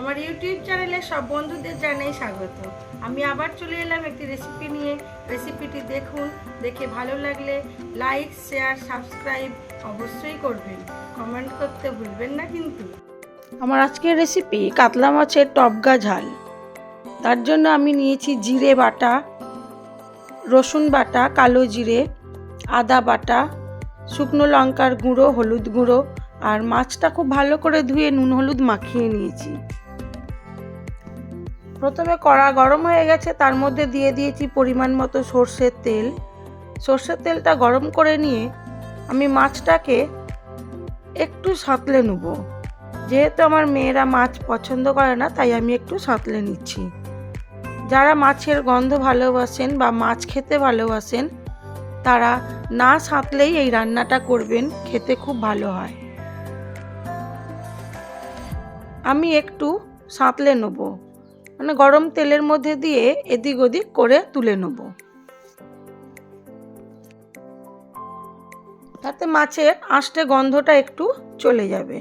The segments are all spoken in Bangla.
আমার ইউটিউব চ্যানেলে সব বন্ধুদের জানাই স্বাগত। আমি আবার চলে এলাম একটি রেসিপি নিয়ে। রেসিপিটি দেখুন, দেখে ভালো লাগলে লাইক শেয়ার সাবস্ক্রাইব অবশ্যই করবেন। কমেন্ট করতে ভুলবেন না কিন্তু। আমার আজকের রেসিপি কাতলা মাছের টপগা ঝাল। তার জন্য আমি নিয়েছি জিরে বাটা, রসুন বাটা, কালো জিরে, আদা বাটা, শুকনো লঙ্কার গুঁড়ো, হলুদ গুঁড়ো আর মাছটা খুব ভালো করে ধুয়ে নুন হলুদ মাখিয়ে নিয়েছি। প্রথমে কড়া গরম হয়ে গেছে, তার মধ্যে দিয়ে দিয়েছি পরিমাণ মতো সর্ষের তেল। সর্ষের তেলটা গরম করে নিয়ে আমি মাছটাকে একটু সাঁতলে নেব। যেহেতু আমার মেয়েরা মাছ পছন্দ করে না, তাই আমি একটু সাঁতলে নিচ্ছি। যারা মাছের গন্ধ ভালোবাসেন বা মাছ খেতে ভালোবাসেন, তারা না সাঁতলেই এই রান্নাটা করবেন, খেতে খুব ভালো হয়। আমি একটু সাঁতলে নেব। মানে গরম তেলের মধ্যে দিয়ে এদিক ওদিক করে তুলে নেব। তাতে মাছের আঁশটে গন্ধটা একটু চলে যাবে।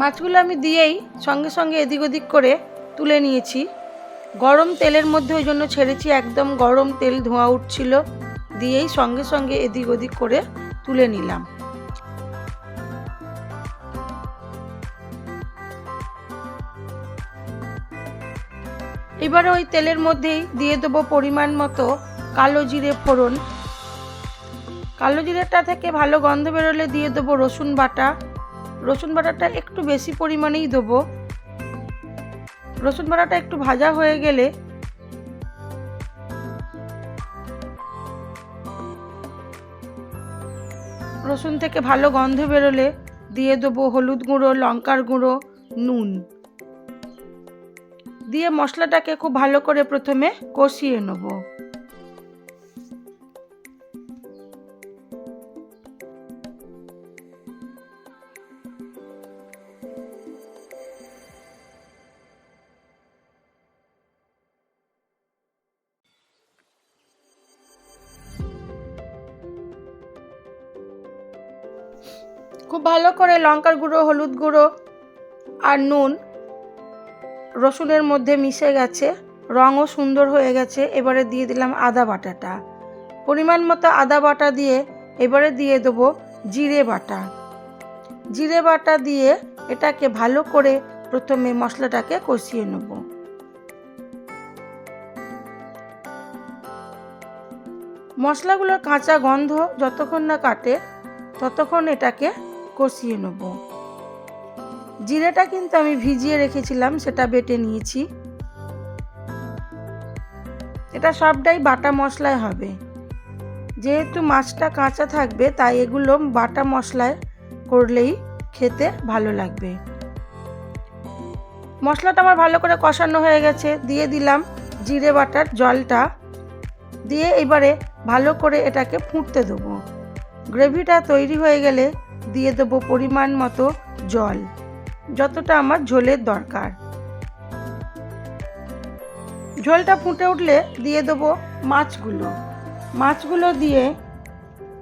মাছগুলো আমি দিয়েই সঙ্গে সঙ্গে এদিক ওদিক করে তুলে নিয়েছি। গরম তেলের মধ্যে ওই জন্য ছেড়েছি, একদম গরম তেল ধোঁয়া উঠছিল, দিয়েই সঙ্গে সঙ্গে এদিক ওদিক করে তুলে নিলাম। এবারে ওই তেলের মধ্যেই দিয়ে দেবো পরিমাণ মতো কালো জিরে ফোড়ন। কালো জিরেটা থেকে ভালো গন্ধ বেরোলে দিয়ে দেবো রসুন বাটা রসুন বাটাটা একটু বেশি পরিমাণেই দেবো। রসুন বাটাটা একটু ভাজা হয়ে গেলে রসুন থেকে ভালো গন্ধ বেরোলে দিয়ে দেবো হলুদ গুঁড়ো, লঙ্কার গুঁড়ো, নুন। দিয়ে মশলাটাকে খুব ভালো করে প্রথমে কষিয়ে নেব। খুব ভালো করে লঙ্কার গুঁড়ো, হলুদ গুঁড়ো আর নুন রসুনের মধ্যে মিশে গেছে। রঙও সুন্দর হয়ে গেছে। এবারে দিয়ে দিলাম আদা বাটাটা। পরিমাণ মতো আদা বাটা দিয়ে এবারে দিয়ে দেবো জিরে বাটা। জিরে বাটা দিয়ে এটাকে ভালো করে প্রথমে মশলাটাকে কষিয়ে নেব। মশলাগুলোর কাঁচা গন্ধ যতক্ষণ না কাটে, ততক্ষণ এটাকে কষিয়ে নেব। জিরেটা কিন্তু আমি ভিজিয়ে রেখেছিলাম, সেটা বেটে নিয়েছি। এটা সবটাই বাটা মশলায় হবে। যেহেতু মাছটা কাঁচা থাকবে, তাই এগুলো বাটা মশলায় করলেই খেতে ভালো লাগবে। মশলাটা আমার ভালো করে কষানো হয়ে গেছে। দিয়ে দিলাম জিরে বাটার জলটা। দিয়ে এবারে ভালো করে এটাকে ফুটতে দেবো। গ্রেভিটা তৈরি হয়ে গেলে দিয়ে দেবো পরিমাণ মতো জল, যতটা আমার ঝোলের দরকার। ঝোলটা ফুটে উঠলে দিয়ে দেবো মাছগুলো। মাছগুলো দিয়ে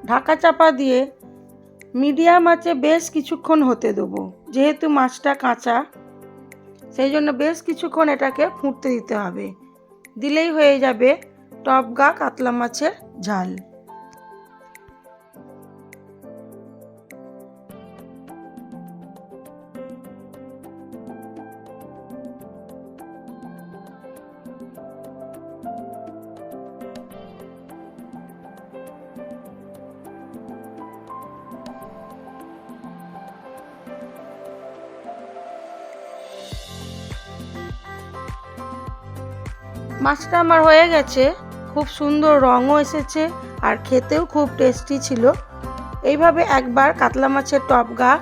ঢাকা চাপা দিয়ে মিডিয়াম আঁচে বেশ কিছুক্ষণ হতে দেবো, যেহেতু মাছটা কাঁচা। সেই জন্য বেশ কিছুক্ষণ এটাকে ফুটতে দিতে হবে। দিলেই হয়ে যাবে টপগা কাতলা মাছের ঝাল। মাছটা আমার হয়ে গেছে। খুব সুন্দর রঙও এসেছে আর খেতেও খুব টেস্টি ছিল। এইভাবে একবার কাতলা মাছের টপগা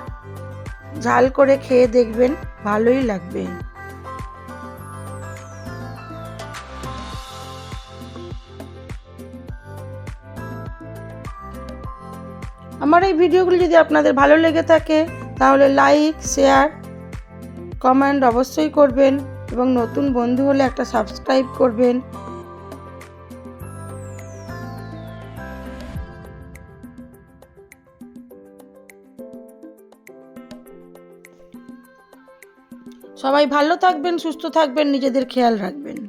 ঝাল করে খেয়ে দেখবেন, ভালোই লাগবে। আমার এই ভিডিওগুলি যদি আপনাদের ভালো লেগে থাকে, তাহলে লাইক শেয়ার কমেন্ট অবশ্যই করবেন। এবং নতুন বন্ধু হলে একটা সাবস্ক্রাইব করবেন। সবাই ভালো থাকবেন, সুস্থ থাকবেন, নিজেদের খেয়াল রাখবেন।